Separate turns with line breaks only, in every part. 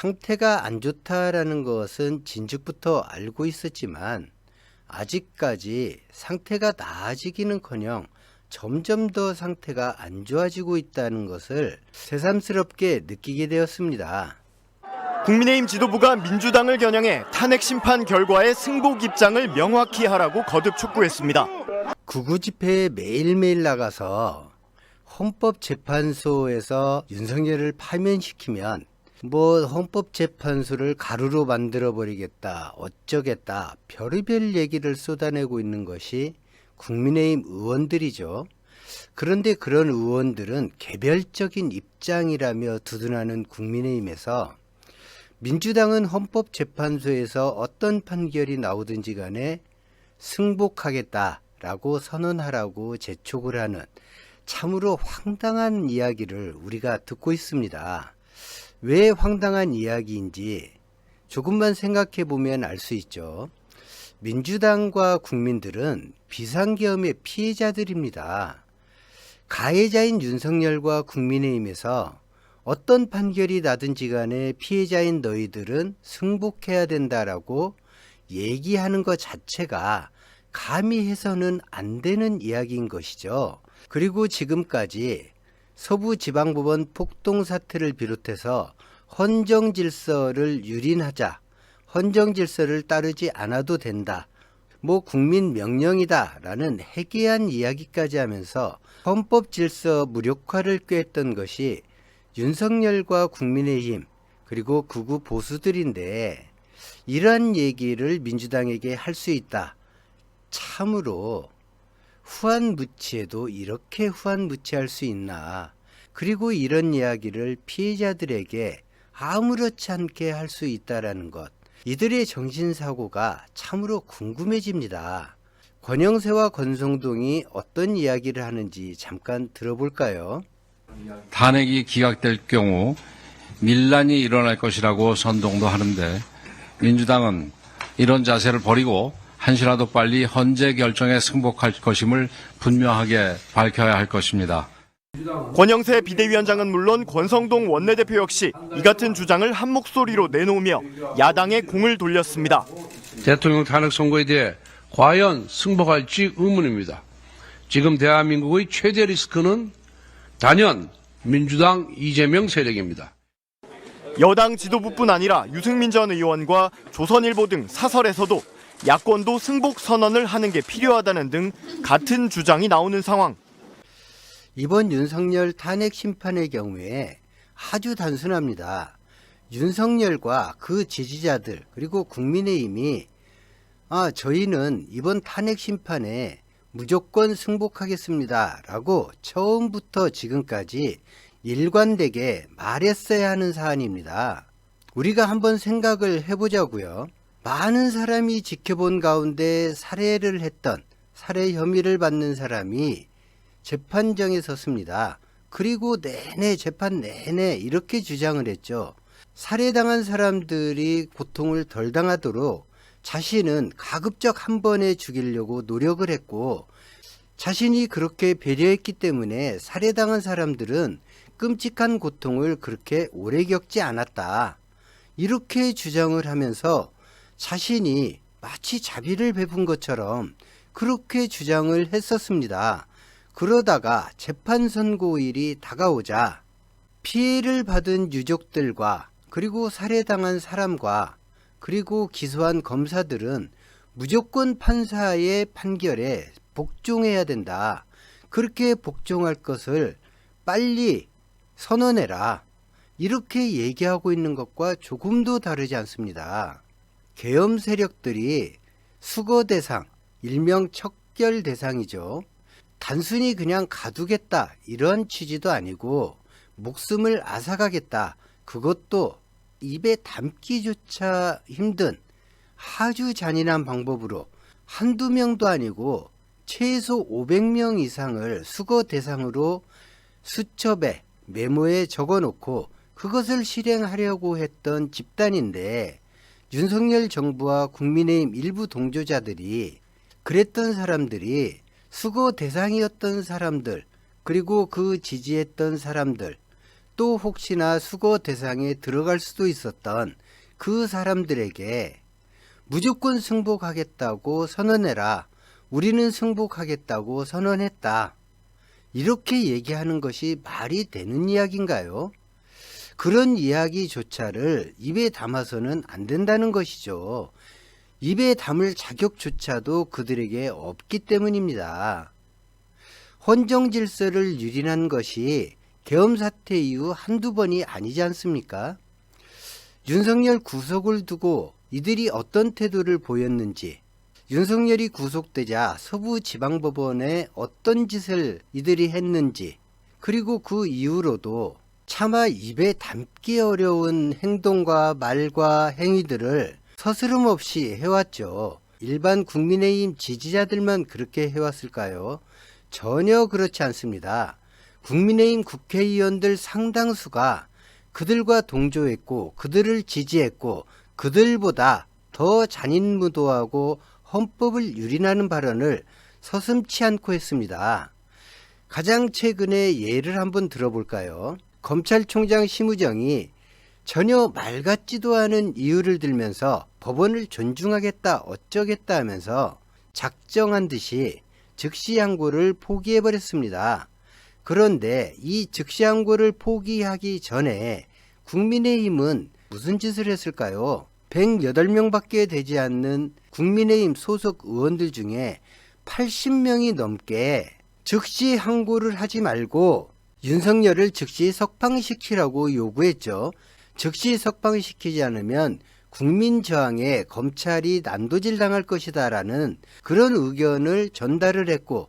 상태가 안 좋다라는 것은 진즉부터 알고 있었지만 아직까지 상태가 나아지기는커녕 점점 더 상태가 안 좋아지고 있다는 것을 새삼스럽게 느끼게 되었습니다.
국민의힘 지도부가 민주당을 겨냥해 탄핵 심판 결과의 승복 입장을 명확히 하라고 거듭 촉구했습니다.
구구 집회에 매일매일 나가서 헌법재판소에서 윤석열을 파면시키면 뭐 헌법재판소를 가루로 만들어 버리겠다, 어쩌겠다, 별의별 얘기를 쏟아내고 있는 것이 국민의힘 의원들이죠. 그런데 그런 의원들은 개별적인 입장이라며 두둔하는 국민의힘에서 민주당은 헌법재판소에서 어떤 판결이 나오든지 간에 승복하겠다라고 선언하라고 재촉을 하는 참으로 황당한 이야기를 우리가 듣고 있습니다. 왜 황당한 이야기인지 조금만 생각해 보면 알 수 있죠. 민주당과 국민들은 비상계엄의 피해자들입니다. 가해자인 윤석열과 국민의힘에서 어떤 판결이 나든지 간에 피해자인 너희들은 승복해야 된다라고 얘기하는 것 자체가 감히 해서는 안 되는 이야기인 것이죠. 그리고 지금까지 서부지방법원 폭동 사태를 비롯해서 헌정 질서를 유린하자, 헌정 질서를 따르지 않아도 된다. 뭐 국민 명령이다라는 해괴한 이야기까지 하면서 헌법 질서 무력화를 꾀했던 것이 윤석열과 국민의힘 그리고 극우 보수들인데 이러한 얘기를 민주당에게 할 수 있다. 참으로 후한무치에도 이렇게 후한무치할 수 있나. 그리고 이런 이야기를 피해자들에게 아무렇지 않게 할 수 있다라는 것. 이들의 정신사고가 참으로 궁금해집니다. 권영세와 권성동이 어떤 이야기를 하는지 잠깐 들어볼까요?
탄핵이 기각될 경우 밀란이 일어날 것이라고 선동도 하는데 민주당은 이런 자세를 버리고 한시라도 빨리 헌재 결정에 승복할 것임을 분명하게 밝혀야 할 것입니다.
권영세 비대위원장은 물론 권성동 원내대표 역시 이 같은 주장을 한 목소리로 내놓으며 야당에 공을 돌렸습니다.
대통령 탄핵 선거에 대해 과연 승복할지 의문입니다. 지금 대한민국의 최대 리스크는 단연 민주당 이재명 세력입니다.
여당 지도부뿐 아니라 유승민 전 의원과 조선일보 등 사설에서도 야권도 승복 선언을 하는 게 필요하다는 등 같은 주장이 나오는 상황.
이번 윤석열 탄핵 심판의 경우에 아주 단순합니다. 윤석열과 그 지지자들 그리고 국민의힘이 아 저희는 이번 탄핵 심판에 무조건 승복하겠습니다라고 처음부터 지금까지 일관되게 말했어야 하는 사안입니다. 우리가 한번 생각을 해보자고요. 많은 사람이 지켜본 가운데 살해를 했던 살해 혐의를 받는 사람이 재판정에 섰습니다. 그리고 내내 재판 내내 이렇게 주장을 했죠. 살해당한 사람들이 고통을 덜 당하도록 자신은 가급적 한 번에 죽이려고 노력을 했고 자신이 그렇게 배려했기 때문에 살해당한 사람들은 끔찍한 고통을 그렇게 오래 겪지 않았다. 이렇게 주장을 하면서 자신이 마치 자비를 베푼 것처럼 그렇게 주장을 했었습니다. 그러다가 재판 선고일이 다가오자 피해를 받은 유족들과 그리고 살해당한 사람과 그리고 기소한 검사들은 무조건 판사의 판결에 복종해야 된다. 그렇게 복종할 것을 빨리 선언해라. 이렇게 얘기하고 있는 것과 조금도 다르지 않습니다. 계엄 세력들이 수거 대상, 일명 척결 대상이죠. 단순히 그냥 가두겠다 이런 취지도 아니고 목숨을 앗아가겠다 그것도 입에 담기조차 힘든 아주 잔인한 방법으로 한두 명도 아니고 최소 500명 이상을 수거 대상으로 수첩에 메모에 적어 놓고 그것을 실행하려고 했던 집단인데 윤석열 정부와 국민의힘 일부 동조자들이 그랬던 사람들이 수거 대상이었던 사람들 그리고 그 지지했던 사람들 또 혹시나 수거 대상에 들어갈 수도 있었던 그 사람들에게 무조건 승복하겠다고 선언해라. 우리는 승복하겠다고 선언했다. 이렇게 얘기하는 것이 말이 되는 이야기인가요? 그런 이야기조차를 입에 담아서는 안 된다는 것이죠. 입에 담을 자격조차도 그들에게 없기 때문입니다. 헌정 질서를 유린한 것이 계엄 사태 이후 한두 번이 아니지 않습니까? 윤석열 구속을 두고 이들이 어떤 태도를 보였는지, 윤석열이 구속되자 서부지방법원에 어떤 짓을 이들이 했는지, 그리고 그 이후로도 차마 입에 담기 어려운 행동과 말과 행위들을 서스름 없이 해왔죠. 일반 국민의힘 지지자들만 그렇게 해왔을까요? 전혀 그렇지 않습니다. 국민의힘 국회의원들 상당수가 그들과 동조했고 그들을 지지했고 그들보다 더 잔인무도하고 헌법을 유린하는 발언을 서슴치 않고 했습니다. 가장 최근에 예를 한번 들어볼까요? 검찰총장 심우정이 전혀 말 같지도 않은 이유를 들면서 법원을 존중하겠다 어쩌겠다 하면서 작정한 듯이 즉시 항고를 포기해버렸습니다. 그런데 이 즉시 항고를 포기하기 전에 국민의힘은 무슨 짓을 했을까요? 108명밖에 되지 않는 국민의힘 소속 의원들 중에 80명이 넘게 즉시 항고를 하지 말고 윤석열을 즉시 석방시키라고 요구했죠. 즉시 석방시키지 않으면 국민 저항에 검찰이 난도질 당할 것이다 라는 그런 의견을 전달을 했고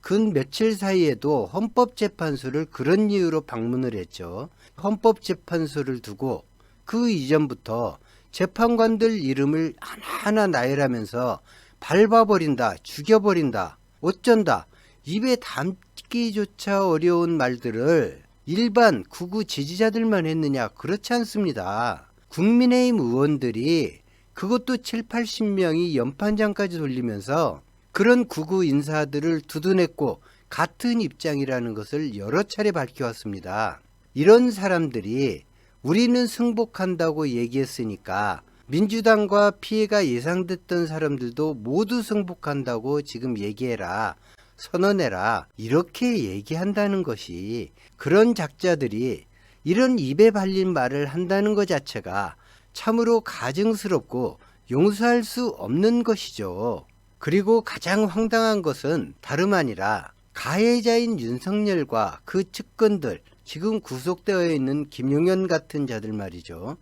근 며칠 사이에도 헌법재판소를 그런 이유로 방문을 했죠. 헌법재판소를 두고 그 이전부터 재판관들 이름을 하나하나 나열하면서 밟아버린다, 죽여버린다, 어쩐다, 입에 담 기조차 어려운 말들을 일반 구구 지지자들만 했느냐? 그렇지 않습니다. 국민의힘 의원들이 그것도 7, 80명이 연판장까지 돌리면서 그런 구구 인사들을 두둔했고 같은 입장이라는 것을 여러 차례 밝혀왔습니다. 이런 사람들이 우리는 승복한다고 얘기했으니까 민주당과 피해가 예상됐던 사람들도 모두 승복한다고 지금 얘기해라. 선언해라. 이렇게 얘기한다는 것이 그런 작자들이 이런 입에 발린 말을 한다는 것 자체가 참으로 가증스럽고 용서할 수 없는 것이죠. 그리고 가장 황당한 것은 다름 아니라 가해자인 윤석열과 그 측근들, 지금 구속되어 있는 김용현 같은 자들 말이죠.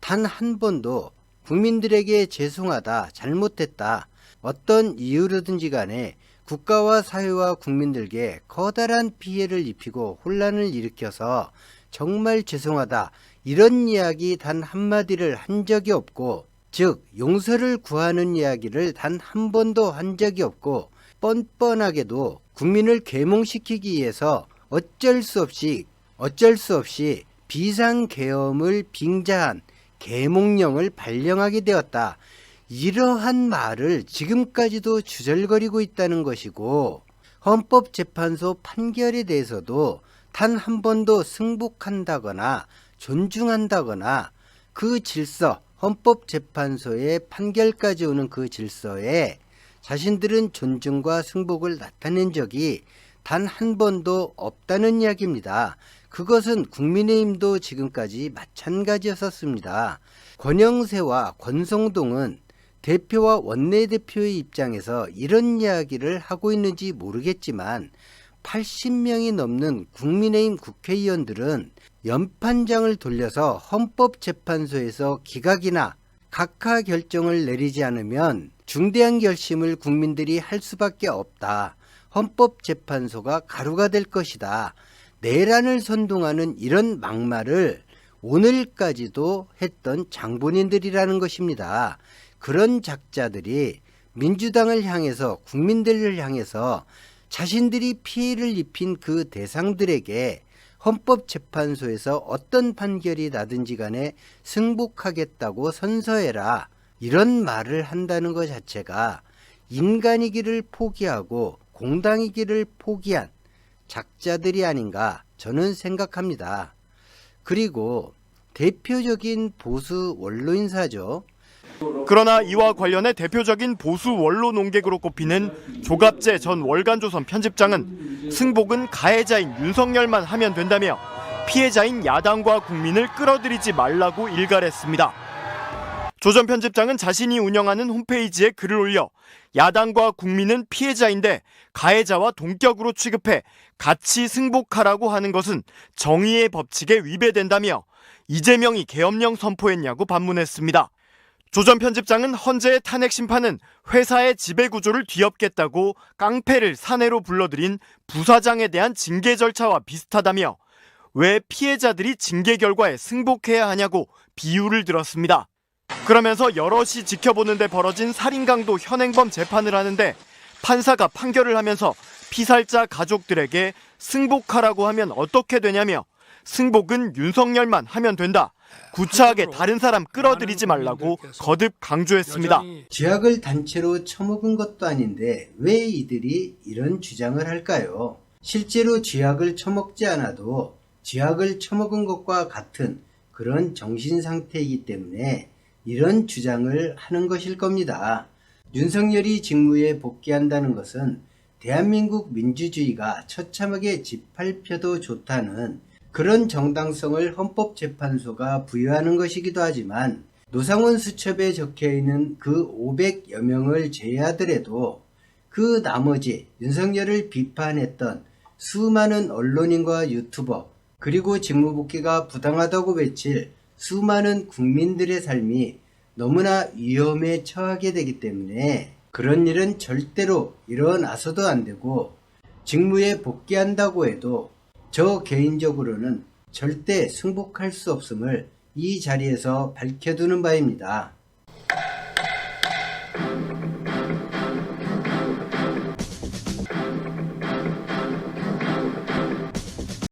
단 한 번도 국민들에게 죄송하다, 잘못했다, 어떤 이유로든지 간에 국가와 사회와 국민들께 커다란 피해를 입히고 혼란을 일으켜서 정말 죄송하다, 이런 이야기 단 한마디를 한 적이 없고, 즉, 용서를 구하는 이야기를 단 한 번도 한 적이 없고, 뻔뻔하게도 국민을 계몽시키기 위해서 어쩔 수 없이, 어쩔 수 없이 비상계엄을 빙자한 계몽령을 발령하게 되었다. 이러한 말을 지금까지도 주절거리고 있다는 것이고, 헌법재판소 판결에 대해서도 단 한 번도 승복한다거나 존중한다거나 그 질서, 헌법재판소의 판결까지 오는 그 질서에 자신들은 존중과 승복을 나타낸 적이 단 한 번도 없다는 이야기입니다. 그것은 국민의힘도 지금까지 마찬가지였었습니다. 권영세와 권성동은 대표와 원내대표의 입장에서 이런 이야기를 하고 있는지 모르겠지만 80명이 넘는 국민의힘 국회의원들은 연판장을 돌려서 헌법재판소에서 기각이나 각하 결정을 내리지 않으면 중대한 결심을 국민들이 할 수밖에 없다. 헌법재판소가 가루가 될 것이다. 내란을 선동하는 이런 막말을 오늘까지도 했던 장본인들이라는 것입니다. 그런 작자들이 민주당을 향해서 국민들을 향해서 자신들이 피해를 입힌 그 대상들에게 헌법재판소에서 어떤 판결이 나든지 간에 승복하겠다고 선서해라. 이런 말을 한다는 것 자체가 인간이기를 포기하고 공당이기를 포기한 작자들이 아닌가 저는 생각합니다. 그리고 대표적인 보수 원로인사죠.
그러나 이와 관련해 대표적인 보수 원로 농객으로 꼽히는 조갑재 전 월간조선 편집장은 승복은 가해자인 윤석열만 하면 된다며 피해자인 야당과 국민을 끌어들이지 말라고 일갈했습니다. 조 전 편집장은 자신이 운영하는 홈페이지에 글을 올려 야당과 국민은 피해자인데 가해자와 동격으로 취급해 같이 승복하라고 하는 것은 정의의 법칙에 위배된다며 이재명이 계엄령 선포했냐고 반문했습니다. 조전 편집장은 헌재의 탄핵 심판은 회사의 지배 구조를 뒤엎겠다고 깡패를 사내로 불러들인 부사장에 대한 징계 절차와 비슷하다며 왜 피해자들이 징계 결과에 승복해야 하냐고 비유를 들었습니다. 그러면서 여럿이 지켜보는데 벌어진 살인강도 현행범 재판을 하는데 판사가 판결을 하면서 피살자 가족들에게 승복하라고 하면 어떻게 되냐며 승복은 윤석열만 하면 된다. 구차하게 다른 사람 끌어들이지 말라고 거듭 강조했습니다.
쥐약을 단체로 처먹은 것도 아닌데 왜 이들이 이런 주장을 할까요? 실제로 쥐약을 처먹지 않아도 쥐약을 처먹은 것과 같은 그런 정신 상태이기 때문에 이런 주장을 하는 것일 겁니다. 윤석열이 직무에 복귀한다는 것은 대한민국 민주주의가 처참하게 짓밟혀도 좋다는 그런 정당성을 헌법재판소가 부여하는 것이기도 하지만 노상원 수첩에 적혀 있는 그 500여 명을 제외하더라도 그 나머지 윤석열을 비판했던 수많은 언론인과 유튜버 그리고 직무복귀가 부당하다고 외칠 수많은 국민들의 삶이 너무나 위험에 처하게 되기 때문에 그런 일은 절대로 일어나서도 안 되고 직무에 복귀한다고 해도 저 개인적으로는 절대 승복할 수 없음을 이 자리에서 밝혀두는 바입니다.